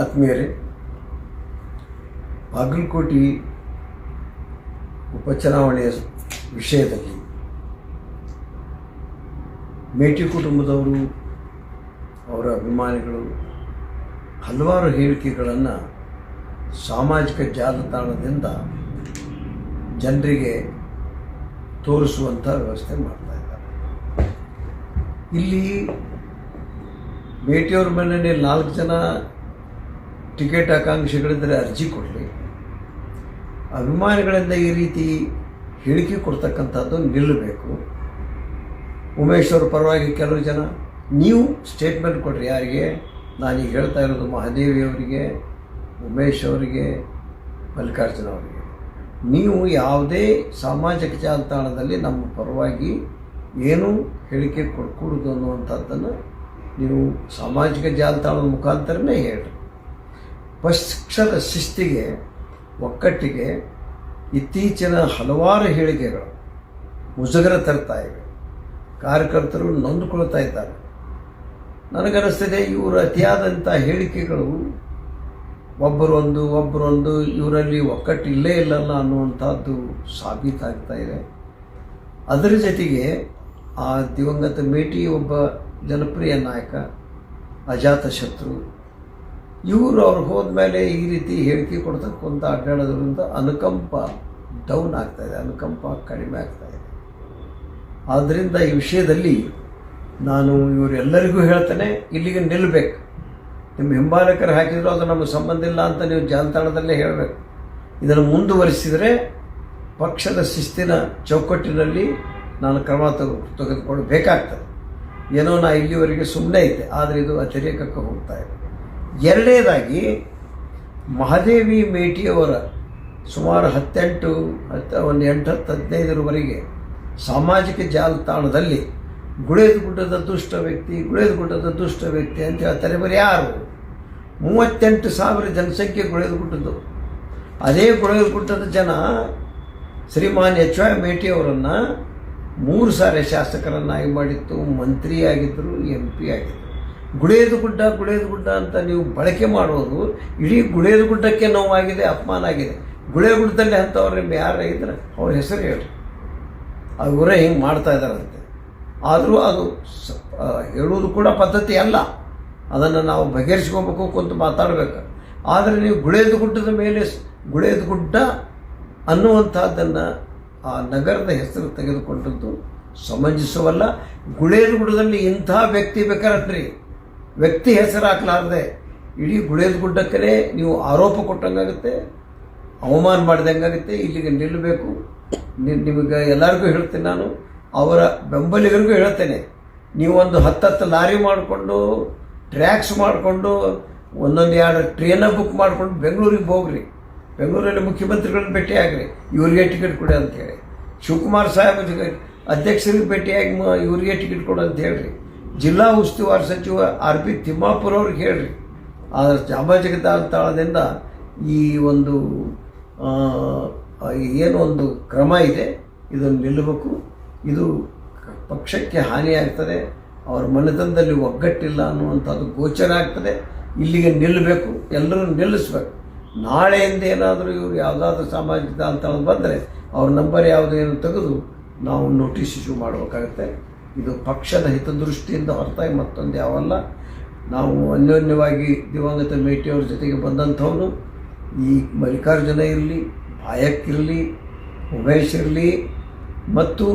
ಆತ್ಮೀಯರೇ, ಬಾಗಲಕೋಟೆ ಉಪಚುನಾವಣೆಯ ವಿಷಯದಲ್ಲಿ ಮೇಟಿ ಕುಟುಂಬದವರು ಅವರ ಅಭಿಮಾನಿಗಳು ಹಲವಾರು ಹೇಳಿಕೆಗಳನ್ನು ಸಾಮಾಜಿಕ ಜಾಲತಾಣದಿಂದ ಜನರಿಗೆ ತೋರಿಸುವಂಥ ವ್ಯವಸ್ಥೆ ಮಾಡ್ತಾ ಇದ್ದಾರೆ. ಇಲ್ಲಿ ಮೇಟಿಯವ್ರ ಮನೆಯಲ್ಲಿ ನಾಲ್ಕು ಜನ ಟಿಕೆಟ್ ಆಕಾಂಕ್ಷಿಗಳಿದ್ದರೆ ಅರ್ಜಿ ಕೊಡಲಿ. ಅಭಿಮಾನಿಗಳಿಂದ ಈ ರೀತಿ ಹೇಳಿಕೆ ಕೊಡ್ತಕ್ಕಂಥದ್ದು ನಿಲ್ಲಬೇಕು. ಉಮೇಶ್ ಅವ್ರ ಪರವಾಗಿ ಕೆಲವು ಜನ, ನೀವು ಸ್ಟೇಟ್ಮೆಂಟ್ ಕೊಡ್ರಿ ಯಾರಿಗೆ? ನಾನೀಗ ಹೇಳ್ತಾ ಇರೋದು ಮಹಾದೇವಿ ಅವರಿಗೆ, ಉಮೇಶ್ ಅವರಿಗೆ, ಮಲ್ಲಿಕಾರ್ಜುನ ಅವರಿಗೆ. ನೀವು ಯಾವುದೇ ಸಾಮಾಜಿಕ ಜಾಲತಾಣದಲ್ಲಿ ನಮ್ಮ ಪರವಾಗಿ ಏನು ಹೇಳಿಕೆ ಕೊಡ್ಕೂಡುದು ಅನ್ನುವಂಥದ್ದನ್ನು ನೀವು ಸಾಮಾಜಿಕ ಜಾಲತಾಣದ ಮುಖಾಂತರನೇ ಹೇಳ್ರಿ. ಪಕ್ಷದ ಶಿಸ್ತಿಗೆ ಒಕ್ಕಟ್ಟಿಗೆ ಇತ್ತೀಚಿನ ಹಲವಾರು ಹೇಳಿಕೆಗಳು ಮುಜುಗರ ತರ್ತಾ ಇವೆ. ಕಾರ್ಯಕರ್ತರು ನೊಂದುಕೊಳ್ತಾ ಇದ್ದಾರೆ. ನನಗನ್ನಿಸ್ತಿದೆ, ಇವರ ಅತಿಯಾದಂಥ ಹೇಳಿಕೆಗಳು ಒಬ್ಬರೊಂದು ಒಬ್ಬರೊಂದು, ಇವರಲ್ಲಿ ಒಕ್ಕಟ್ಟು ಇಲ್ಲೇ ಇಲ್ಲಲ್ಲ ಅನ್ನುವಂಥದ್ದು ಸಾಬೀತಾಗ್ತಾ ಇದೆ. ಅದರ ಜೊತೆಗೆ ಆ ದಿವಂಗತ ಮೇಟಿ ಒಬ್ಬ ಜನಪ್ರಿಯ ನಾಯಕ ಅಜಾತ ಶತ್ರು ಇವರು ಅವ್ರು ಹೋದ್ಮೇಲೆ ಈ ರೀತಿ ಹೇಳಿಕೆ ಕೊಡ್ತಕ್ಕಂಥ ಅಡ್ಡಾಡೋದ್ರಿಂದ ಅನುಕಂಪ ಡೌನ್ ಆಗ್ತಾ ಇದೆ, ಅನುಕಂಪ ಕಡಿಮೆ ಆಗ್ತಾ ಇದೆ. ಆದ್ದರಿಂದ ಈ ವಿಷಯದಲ್ಲಿ ನಾನು ಇವರೆಲ್ಲರಿಗೂ ಹೇಳ್ತೇನೆ, ಇಲ್ಲಿಗೆ ನಿಲ್ಲಬೇಕು ನಿಮ್ಮ ಹಿಂಬಾಲಕರು ಹಾಕಿದ್ರು ಅದು ನಮಗೆ ಸಂಬಂಧ ಇಲ್ಲ ಅಂತ ನೀವು ಜಾಲತಾಣದಲ್ಲೇ ಹೇಳಬೇಕು. ಇದನ್ನು ಮುಂದುವರಿಸಿದರೆ ಪಕ್ಷದ ಶಿಸ್ತಿನ ಚೌಕಟ್ಟಿನಲ್ಲಿ ನಾನು ಕ್ರಮ ತೆಗೆ ತೆಗೆದುಕೊಳ್ಬೇಕಾಗ್ತದೆ ಏನೋ ನಾ ಇಲ್ಲಿವರೆಗೆ ಸುಮ್ಮನೆ ಇದ್ದೆ, ಆದರೆ ಇದು ಅತಿರೇಕಕ್ಕೆ ಹೋಗ್ತಾ ಇದೆ. ಎರಡನೇದಾಗಿ ಮಹಾದೇವಿ ಮೇಟಿಯವರ ಸುಮಾರು ಹತ್ತೆಂಟು, ಹತ್ತು, ಒಂದು ಎಂಟು, ಹತ್ತು, ಹದಿನೈದರವರೆಗೆ ಸಾಮಾಜಿಕ ಜಾಲತಾಣದಲ್ಲಿ ಗುಳೇದುಗುಡ್ಡದ ದುಷ್ಟ ವ್ಯಕ್ತಿ ಗುಳೇದುಗುಡ್ಡದ ದುಷ್ಟ ವ್ಯಕ್ತಿ ಅಂತ ಹೇಳ್ತಾರೆ. ಬರೀ ಯಾರು? ಮೂವತ್ತೆಂಟು ಸಾವಿರ ಜನಸಂಖ್ಯೆ ಗುಳೇದುಗುಡ್ಡದ್ದು ಅದೇ ಗುಳೇದುಗುಡ್ಡದ ಜನ ಶ್ರೀಮಾನ್ ಎಚ್ ವೈ ಮೇಟಿಯವರನ್ನು ಮೂರು ಸಾರಿ ಶಾಸಕರನ್ನಾಗಿ ಮಾಡಿತ್ತು, ಮಂತ್ರಿಯಾಗಿದ್ದರು, ಎಂ ಪಿ ಆಗಿದ್ದರು. ಗುಳೇದ ಗುಡ್ಡ, ಗುಳೇದು ಗುಡ್ಡ ಅಂತ ನೀವು ಬಳಕೆ ಮಾಡೋದು ಇಡೀ ಗುಳೇದು ಗುಡ್ಡಕ್ಕೆ ನೋವಾಗಿದೆ, ಅಪಮಾನ ಆಗಿದೆ. ಗುಳೆ ಗುಡ್ಡದಲ್ಲಿ ಅಂಥವ್ರು ಯಾರು ಇದ್ರೆ ಅವ್ರ ಹೆಸರು ಹೇಳಿ ಅವರೇ ಹಿಂಗೆ ಮಾಡ್ತಾ ಇದ್ದಾರಂತೆ. ಆದರೂ ಅದು ಹೇಳುವುದು ಕೂಡ ಪದ್ಧತಿ ಅಲ್ಲ. ಅದನ್ನು ನಾವು ಬಗೆಹರಿಸ್ಕೋಬೇಕು, ಕುಂತು ಮಾತಾಡಬೇಕು. ಆದರೆ ನೀವು ಗುಳೇದು ಗುಡ್ಡದ ಮೇಲೆ ಗುಳೇದ ಗುಡ್ಡ ಅನ್ನುವಂಥದ್ದನ್ನು ಆ ನಗರದ ಹೆಸರು ತೆಗೆದುಕೊಂಡದ್ದು ಸಮಂಜಿಸುವಲ್ಲ. ಗುಳೇದು ಗುಡ್ಡದಲ್ಲಿ ಇಂಥ ವ್ಯಕ್ತಿ ಬೇಕಾರಟ್ರಿ ವ್ಯಕ್ತಿ ಹೆಸರು ಹಾಕ್ಲಾರ್ದೆ ಇಡೀ ಗುಳೇದ ಗುಡ್ಡಕ್ಕೇ ನೀವು ಆರೋಪ ಕೊಟ್ಟಂಗಾಗುತ್ತೆ, ಅವಮಾನ ಮಾಡಿದಂಗಾಗುತ್ತೆ, ಇಲ್ಲಿಗೆ ನಿಲ್ಲಬೇಕು ನಿಮಗೆ ಎಲ್ಲರಿಗೂ ಹೇಳ್ತೀನಿ ನಾನು, ಅವರ ಬೆಂಬಲಿಗರಿಗೂ ಹೇಳ್ತೇನೆ. ನೀವೊಂದು ಹತ್ತತ್ತು ಲಾರಿ ಮಾಡಿಕೊಂಡು, ಟ್ರ್ಯಾಕ್ಸ್ ಮಾಡಿಕೊಂಡು, ಒಂದೊಂದು ಎರಡು ಟ್ರೈನ ಬುಕ್ ಮಾಡಿಕೊಂಡು ಬೆಂಗಳೂರಿಗೆ ಹೋಗ್ರಿ. ಬೆಂಗಳೂರಲ್ಲಿ ಮುಖ್ಯಮಂತ್ರಿಗಳನ್ನ ಭೇಟಿಯಾಗ್ರಿ. ಇವರಿಗೆ ಟಿಕೆಟ್ ಕೊಡಿ ಅಂತೇಳಿ ಶಿವಕುಮಾರ್ ಸಾಹೇಬ್ ಅಧ್ಯಕ್ಷರಿಗೆ ಭೇಟಿಯಾಗಿ ಇವ್ರಿಗೆ ಟಿಕೆಟ್ ಕೊಡು ಅಂತ ಹೇಳ್ರಿ. ಜಿಲ್ಲಾ ಉಸ್ತುವಾರಿ ಸಚಿವ ಆರ್ ಪಿ ತಿಮ್ಮಾಪುರ ಅವ್ರಿಗೆ ಹೇಳ್ರಿ. ಆದರೆ ಸಾಮಾಜಿಕ ತಾಳದಿಂದ ಈ ಒಂದು ಏನು ಒಂದು ಕ್ರಮ ಇದೆ, ಇದನ್ನು ನಿಲ್ಲಬೇಕು. ಇದು ಪಕ್ಷಕ್ಕೆ ಹಾನಿಯಾಗ್ತದೆ ಅವರ ಮನೆತನದಲ್ಲಿ ಒಗ್ಗಟ್ಟಿಲ್ಲ ಅನ್ನುವಂಥದ್ದು ಗೋಚರ ಆಗ್ತದೆ. ಇಲ್ಲಿಗೆ ನಿಲ್ಲಬೇಕು, ಎಲ್ಲರೂ ನಿಲ್ಲಿಸ್ಬೇಕು. ನಾಳೆಯಿಂದ ಏನಾದರೂ ಇವರು ಯಾವುದಾದ್ರೂ ಸಾಮಾಜಿಕ ಅಂತ ಬಂದರೆ ಅವ್ರ ನಂಬರ್ ಯಾವುದೇನು ತೆಗೆದು ನಾವು ನೋಟಿಸ್ ಇಶ್ಯೂ ಮಾಡಬೇಕಾಗುತ್ತೆ. ಇದು ಪಕ್ಷದ ಹಿತದೃಷ್ಟಿಯಿಂದ ಹೊರತಾಗಿ ಮತ್ತೊಂದು ಯಾವಲ್ಲ ನಾವು ಅನ್ಯೋನ್ಯವಾಗಿ ದಿವಂಗತ ಮೇಟಿಯವ್ರ ಜೊತೆಗೆ ಬಂದಂಥವನು ಈ ಮಲ್ಲಿಕಾರ್ಜುನ ಇರಲಿ, ಬಾಯಕ್ ಇರಲಿ, ಉಮೇಶ್ ಇರಲಿ ಮತ್ತು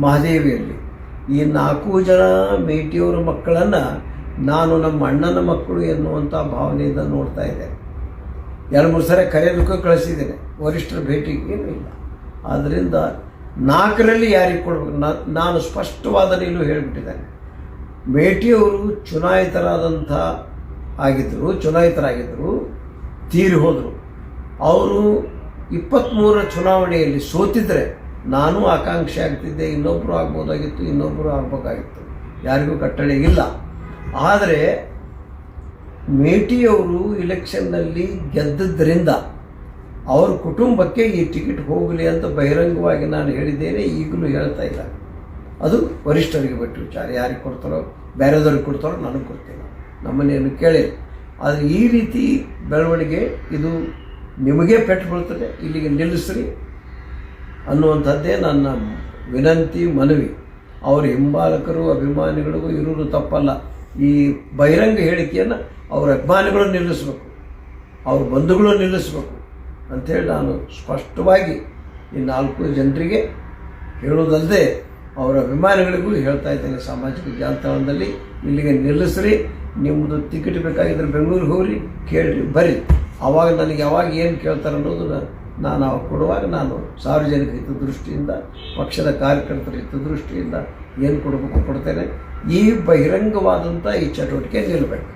ಮಹಾದೇವಿ ಇರಲಿ. ಈ ನಾಲ್ಕು ಜನ ಮೇಟಿಯವರ ಮಕ್ಕಳನ್ನು ನಾನು ನಮ್ಮ ಅಣ್ಣನ ಮಕ್ಕಳು ಎನ್ನುವಂಥ ಭಾವನೆಯಿಂದ ನೋಡ್ತಾ ಇದ್ದೆ. ಎರಡು ಮೂರು ಸಾರಿ ಕರೆಯೋದಕ್ಕೂ ಕಳಿಸಿದ್ದೇನೆ. ವರಿಷ್ಠರ ಭೇಟಿ ಏನೂ ಇಲ್ಲ. ಆದ್ದರಿಂದ ನಾಲ್ಕರಲ್ಲಿ ಯಾರಿಗೆ ಕೊಡಬೇಕು? ನಾನು ಸ್ಪಷ್ಟವಾದ ನಿಲುವು ಹೇಳಿಬಿಟ್ಟಿದ್ದೇನೆ. ಮೇಟಿಯವರು ಚುನಾಯಿತರಾದಂಥ ಆಗಿದ್ದರು, ಚುನಾಯಿತರಾಗಿದ್ದರು, ತೀರಿ ಹೋದರು. ಅವರು ಇಪ್ಪತ್ತ್ಮೂರರ ಚುನಾವಣೆಯಲ್ಲಿ ಸೋತಿದ್ರೆ ನಾನು ಆಕಾಂಕ್ಷೆ ಆಗ್ತಿದ್ದೆ ಇನ್ನೊಬ್ಬರು ಆಗ್ಬೋದಾಗಿತ್ತು ಇನ್ನೊಬ್ಬರು ಆಗಬೇಕಾಗಿತ್ತು. ಯಾರಿಗೂ ಕಟ್ಟಳೆ ಇಲ್ಲ. ಆದರೆ ಮೇಟಿಯವರು ಇಲೆಕ್ಷನ್ನಲ್ಲಿ ಗೆದ್ದದ್ರಿಂದ ಅವ್ರ ಕುಟುಂಬಕ್ಕೆ ಈ ಟಿಕೆಟ್ ಹೋಗಲಿ ಅಂತ ಬಹಿರಂಗವಾಗಿ ನಾನು ಹೇಳಿದ್ದೇನೆ, ಈಗಲೂ ಹೇಳ್ತಾ ಇಲ್ಲ. ಅದು ವರಿಷ್ಠರಿಗೆ ಬಿಟ್ಟು ವಿಚಾರ. ಯಾರಿಗೆ ಕೊಡ್ತಾರೋ, ಬೇರೆದವ್ರಿಗೆ ಕೊಡ್ತಾರೋ ನನಗೆ ಕೊಡ್ತೀನಿ ನಮ್ಮನ್ನೇನು ಕೇಳಿ ಆದರೆ ಈ ರೀತಿ ಬೆಳವಣಿಗೆ, ಇದು ನಿಮಗೇ ಪೆಟ್ಟು ಬೀಳ್ತದೆ, ಇಲ್ಲಿಗೆ ನಿಲ್ಲಿಸ್ರಿ ಅನ್ನುವಂಥದ್ದೇ ನನ್ನ ವಿನಂತಿ, ಮನವಿ. ಅವರ ಹಿಂಬಾಲಕರು, ಅಭಿಮಾನಿಗಳಿಗೂ ಇರುವುದು ತಪ್ಪಲ್ಲ. ಈ ಬಹಿರಂಗ ಹೇಳಿಕೆಯನ್ನು ಅವರ ಅಭಿಮಾನಿಗಳು ನಿಲ್ಲಿಸಬೇಕು. ಅವ್ರ ಬಂಧುಗಳು ನಿಲ್ಲಿಸಬೇಕು. ಅಂಥೇಳಿ ನಾನು ಸ್ಪಷ್ಟವಾಗಿ ಈ ನಾಲ್ಕು ಜನರಿಗೆ ಹೇಳೋದಲ್ಲದೆ ಅವರ ಅಭಿಮಾನಿಗಳಿಗೂ ಹೇಳ್ತಾ ಇದ್ದೇನೆ ಸಾಮಾಜಿಕ ಜಾಲತಾಣದಲ್ಲಿ. ಇಲ್ಲಿಗೆ ನಿಲ್ಲಿಸ್ರಿ ನಿಮ್ಮದು ಟಿಕೆಟ್ ಬೇಕಾಗಿದ್ದರೆ ಬೆಂಗಳೂರಿಗೆ ಹೋಗ್ರಿ, ಕೇಳ್ರಿ ಬರ್ರಿ ಆವಾಗ ನನಗೆ ಯಾವಾಗ ಏನು ಕೇಳ್ತಾರೆ ಅನ್ನೋದನ್ನ ನಾನು ಕೊಡುವಾಗ ನಾನು ಸಾರ್ವಜನಿಕ ಹಿತದೃಷ್ಟಿಯಿಂದ, ಪಕ್ಷದ ಕಾರ್ಯಕರ್ತರ ಹಿತದೃಷ್ಟಿಯಿಂದ ಏನು ಕೊಡಬೇಕು ಕೊಡ್ತೇನೆ. ಈ ಬಹಿರಂಗವಾದಂಥ ಈ ಚಟುವಟಿಕೆ ನಿಲ್ಲಬೇಕು.